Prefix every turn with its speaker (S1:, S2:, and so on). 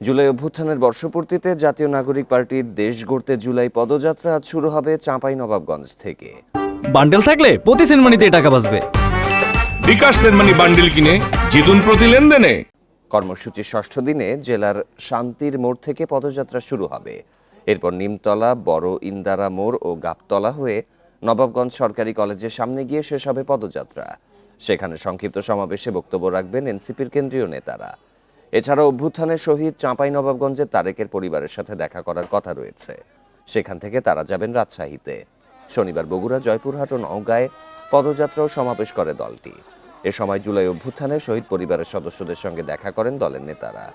S1: জুলাই অভ্যুত্থানের বর্ষপূর্তিতে জাতীয় নাগরিক পার্টির দেশ গড়তে জুলাই পদযাত্রা আজ শুরু হবে চাঁপাই নবাবগঞ্জ থেকে।
S2: বান্ডেল থাকলে প্রতি সেনমানিতে টাকা বাঁচবে।
S3: বিকাশ সেনমানি বান্ডিল কিনে জিতুন প্রতি লেনদেনে।
S1: কর্মসূচির ষষ্ঠ দিনে জেলার শান্তির মোড় থেকে পদযাত্রা শুরু হবে। এরপর নিমতলা বড় ইন্দারা মোড় ও গাবতলা হয়ে নবাবগঞ্জ সরকারি কলেজের সামনে গিয়ে শেষ হবে পদযাত্রা। সেখানে সংক্ষিপ্ত সমাবেশে বক্তব্য রাখবেন এনসিপির কেন্দ্রীয় নেতারা। এছাড়া অভ্যুত্থানের শহীদ চাঁপাই নবাবগঞ্জের তারেকের পরিবারের সাথে দেখা করার কথা রয়েছে। সেখান থেকে তারা যাবেন রাজশাহীতে। শনিবার বগুড়া, জয়পুরহাট ও নওগাঁয় পদযাত্রাও সমাবেশ করে দলটি। এ সময় জুলাই অভ্যুত্থানে শহীদ পরিবারের সদস্যদের সঙ্গে দেখা করেন দলের নেতারা।